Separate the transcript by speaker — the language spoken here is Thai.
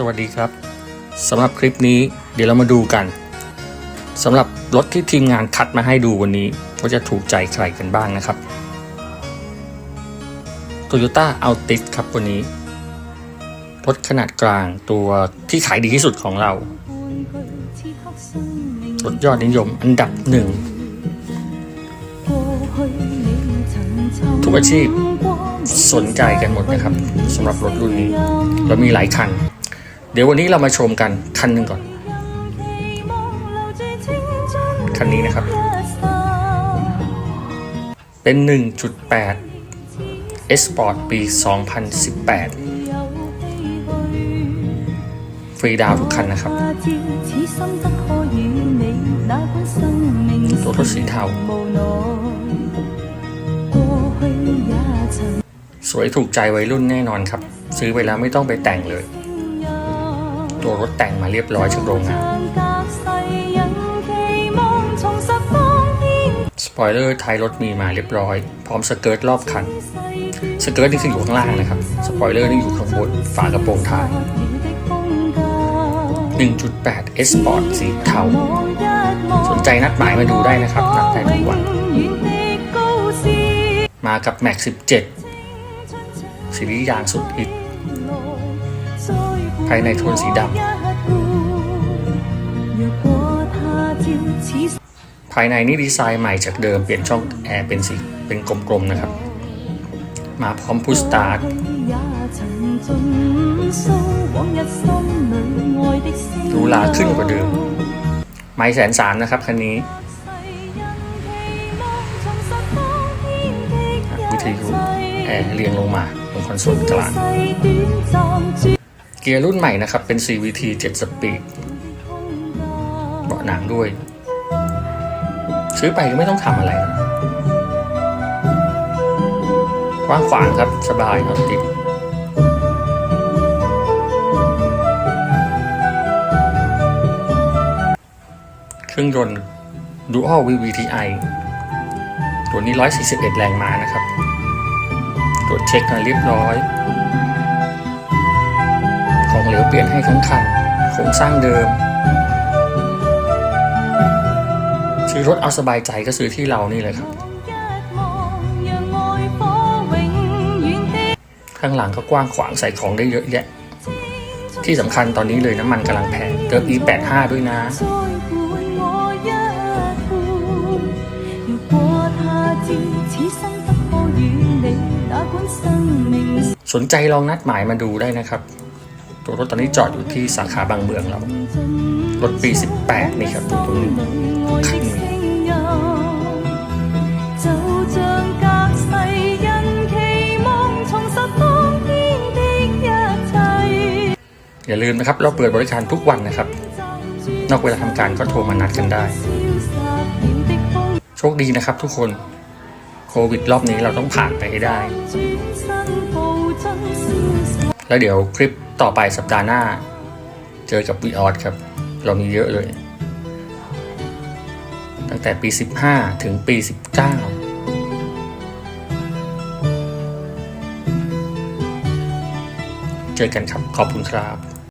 Speaker 1: สวัสดีครับสำหรับคลิปนี้เดี๋ยวเรามาดูกันสำหรับรถที่ทีมงานคัดมาให้ดูวันนี้ว่าจะถูกใจใครกันบ้างนะครับ Toyota Altis ครับวันนี้ รถขนาดกลางตัวที่ขายดีที่สุดของเรา รถยอดนิยมอันดับหนึ่งทุกอาชีพสนใจกันหมดนะครับสำหรับรถรุ่นนี้เรามีหลายคัน เดี๋ยววันนี้เรามาชมกันคันหนึ่งก่อน คันนี้นะครับ เป็น 1.8 S Sport ปี 2018 ฟรีดาวทุกคันนะครับ ตัวรถสีเทา สวยถูกใจวัยรุ่นแน่นอนครับ ซื้อไปแล้วไม่ต้องไปแต่งเลย ตัวรถแต่งมาเรียบร้อยจากโรงงานสปอยเลอร์ท้ายรถมีมาเรียบร้อย พร้อมสเกิร์ตรอบคัน สเกิร์ตนี่คืออยู่ข้างล่างนะครับ สปอยเลอร์นี่อยู่ข้างบนฝากระโปรงท้าย 1.8 S Sport สีเทา สนใจนัดหมายมาดูได้นะครับ นัดได้ทุกวัน มากับ Max 17 ซีรีส์ยางสุดฮิต ภายในโทนสีดำภายในนี่ดีไซน์ใหม่จากเดิมเปลี่ยนช่องแอร์เป็นสีเป็นกลมๆนะครับ มาพร้อมพุชสตาร์ทหรูหราขึ้นกว่าเดิม ไม่แสนสามนะครับคันนี้วิทยุแอร์เรียงลงมาตรงคอนโซลกลาง กียร์รุ่นใหม่นะครับ เป็น CVT 7 สปีดเบาะหนังด้วย ซื้อไปก็ไม่ต้องทำอะไรกว้างขวางครับสบายครับติดเครื่องยนต์ Dual VVTi ตัวนี้ 141 แรงม้านะครับ ตรวจเช็คมาเรียบร้อย เปลี่ยนให้ทั้งคันโครงสร้างเดิม ซื้อรถเอาสบายใจก็ซื้อที่เรานี่เลยครับข้างหลังก็กว้างขวางใส่ของได้เยอะแยะ ที่สำคัญตอนนี้เลยน้ำมันกำลังแพงเติม E85 ด้วยนะ สนใจลองนัดหมายมาดูได้นะครับ ตัวรถตอนนี้จอดอยู่ที่สาขาบางเมืองเรารถปี 18 นี่ครับตัวตรงนี้คันนี้อย่าลืมนะครับ เราเปิดบริการทุกวันนะครับ นอกเวลาทำการก็โทรมานัดกันได้ โชคดีนะครับทุกคน โควิดรอบนี้เราต้องผ่านไปให้ได้ แล้วเดี๋ยวคลิป ต่อไปสัปดาห์หน้า เจอกับวีออสครับ เรามีเยอะเลย ตั้งแต่ปี 15 ถึงปี 19เจอกันครับ ขอบคุณครับ